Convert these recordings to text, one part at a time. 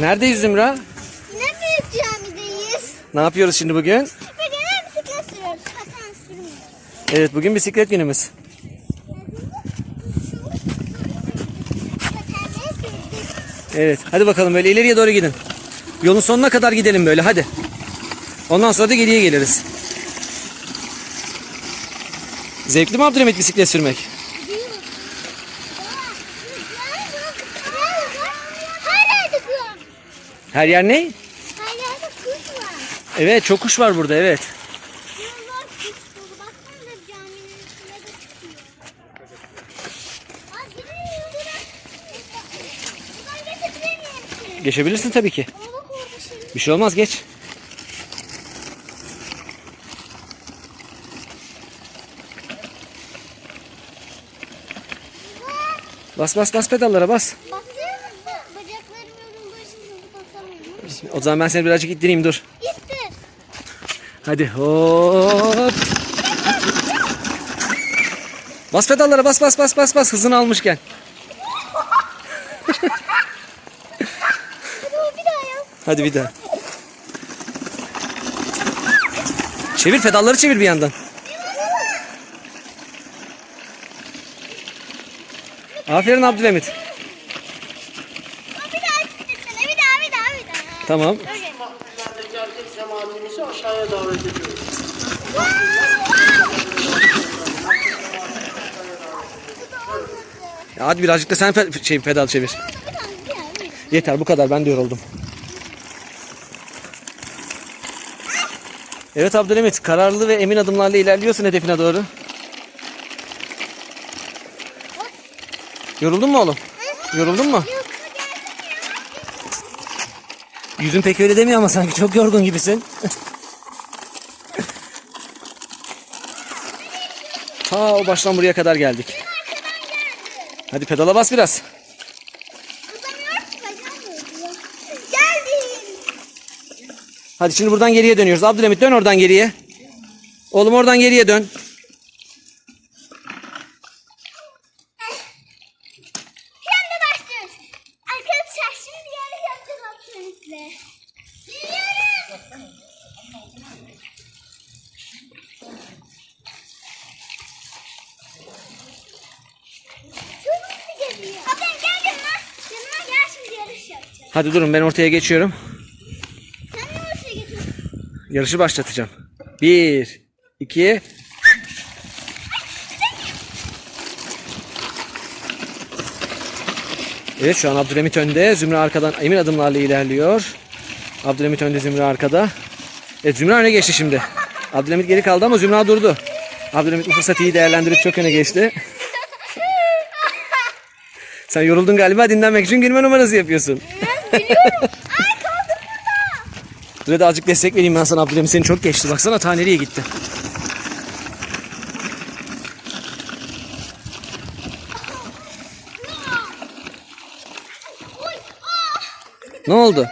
Neredeyiz Zümra? Yine büyük camideyiz. Ne yapıyoruz şimdi bugün? Bugün bisiklet sürüyoruz. Hatta sürmüyoruz. Evet bugün bisiklet günümüz. Evet hadi bakalım böyle ileriye doğru gidin. Yolun sonuna kadar gidelim böyle hadi. Ondan sonra da geriye geliriz. Zevkli mi Abdülhamit bisiklet sürmek? Her yerde kuş. Her yer ne? Her yerde kuş var. Evet çok kuş var burada evet. Geçebilirsin tabii ki. Şey. Bir şey olmaz geç. Bas bas bas pedallara bas. Baksana O zaman ben seni birazcık ittireyim dur. Gitti. Hadi hop. Bas pedallara bas bas bas bas bas hızını almışken. Hadi bir daha yap. Hadi bir daha. Çevir pedalları çevir bir yandan. Aferin Abdülhamit. Aa, Bir daha çıksana. Bir daha bir daha bir daha. Tamam. Ya hadi birazcık da sen pe- şey pedal çevir. Yeter bu kadar ben de yoruldum. Evet Abdülhamit kararlı ve emin adımlarla ilerliyorsun hedefine doğru. Yoruldun mu oğlum? Yoruldun mu? Yüzün pek öyle demiyor ama sanki çok yorgun gibisin. Ta o baştan buraya kadar geldik. Hadi pedala bas biraz. Hadi şimdi buradan geriye dönüyoruz. Abdülhamit dön oradan geriye. Oğlum oradan geriye dön. Hadi durun ben ortaya geçiyorum. Sen ne yarışa geçiyorsun? Yarışı başlatacağım. Bir, iki. Evet şu an Abdülhamit önde. Zümra arkadan emin adımlarla ilerliyor. Abdülhamit önde Zümra arkada. Evet Zümra öne geçti şimdi. Abdülhamit geri kaldı ama Zümra durdu. Abdülhamit bu fırsatı iyi değerlendirip çok öne geçti. Sen yoruldun galiba dinlenmek için gülme numarası yapıyorsun. Ay kaldım burada. Dur hadi azıcık destek vereyim ben sana Abdülhamit seni çok geçti. Baksana ta nereye gitti. Ne oldu?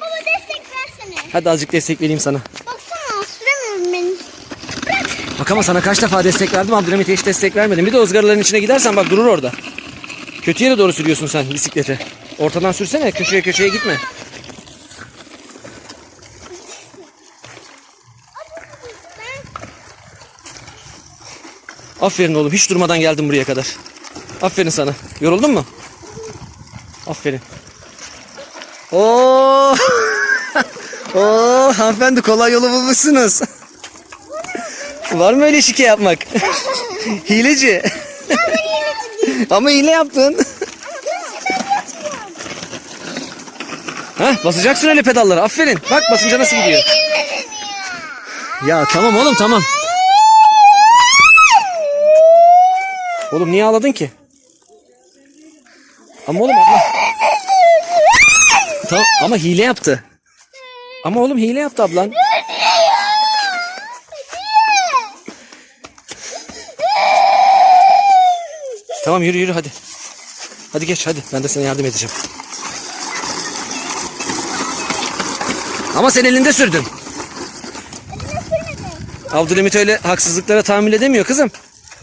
Baba destek versene. Hadi azıcık destek vereyim sana. Baksana süremiyorum ben. Bırak. Bak ama sana kaç defa destek verdim Abdülhamit'e hiç destek vermedim. Bir de ızgaraların içine gidersen bak durur orada. Kötü yere doğru sürüyorsun sen bisikleti. Ortadan sürsene köşeye köşeye gitme. Aferin oğlum hiç durmadan geldim buraya kadar. Aferin sana. Yoruldun mu? Aferin. Oo! Oo, hanımefendi kolay yolu bulmuşsunuz. Var mı öyle şike yapmak? Hileci. Ama hile yaptın. Ha, basacaksın öyle pedallara. Aferin. Bak basınca nasıl gidiyor. Ya tamam oğlum tamam. Oğlum niye ağladın ki? Ama oğlum abla. Tamam ama hile yaptı. Ama oğlum hile yaptı ablan. Tamam yürü yürü hadi. Hadi geç hadi. Ben de sana yardım edeceğim. Ama sen elinde sürdün. Abdülhamit öyle haksızlıklara tahammül edemiyor kızım.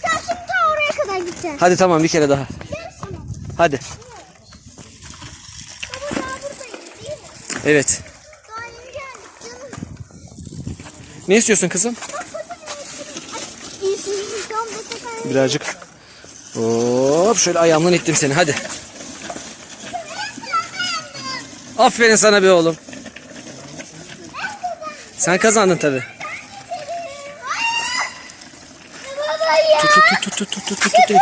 Şimdi ta oraya kadar gideceğim. Hadi tamam bir kere daha. Hadi. Baba daha buradayız değil mi? Evet. Daha yeni geldik canım. Ne istiyorsun kızım? Birazcık. Hop şöyle ayağımdan ittim seni hadi. Aferin sana be oğlum. Sen kazandın tabi. Tut tut tut tut tut tut tut tut.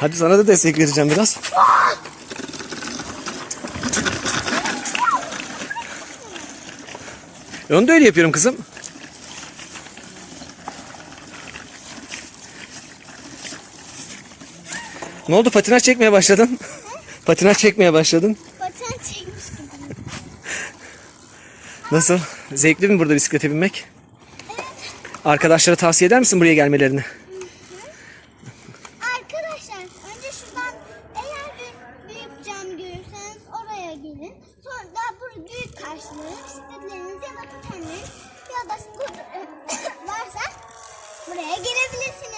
Hadi sana da destek vereceğim biraz. Onu da öyle yapıyorum kızım. Ne oldu patinaj çekmeye başladın? patinaj çekmeye başladın. Paten çekmiş gibi. Nasıl? Zevkli mi burada bisiklete binmek? Arkadaşlara tavsiye eder misin buraya gelmelerini? Ya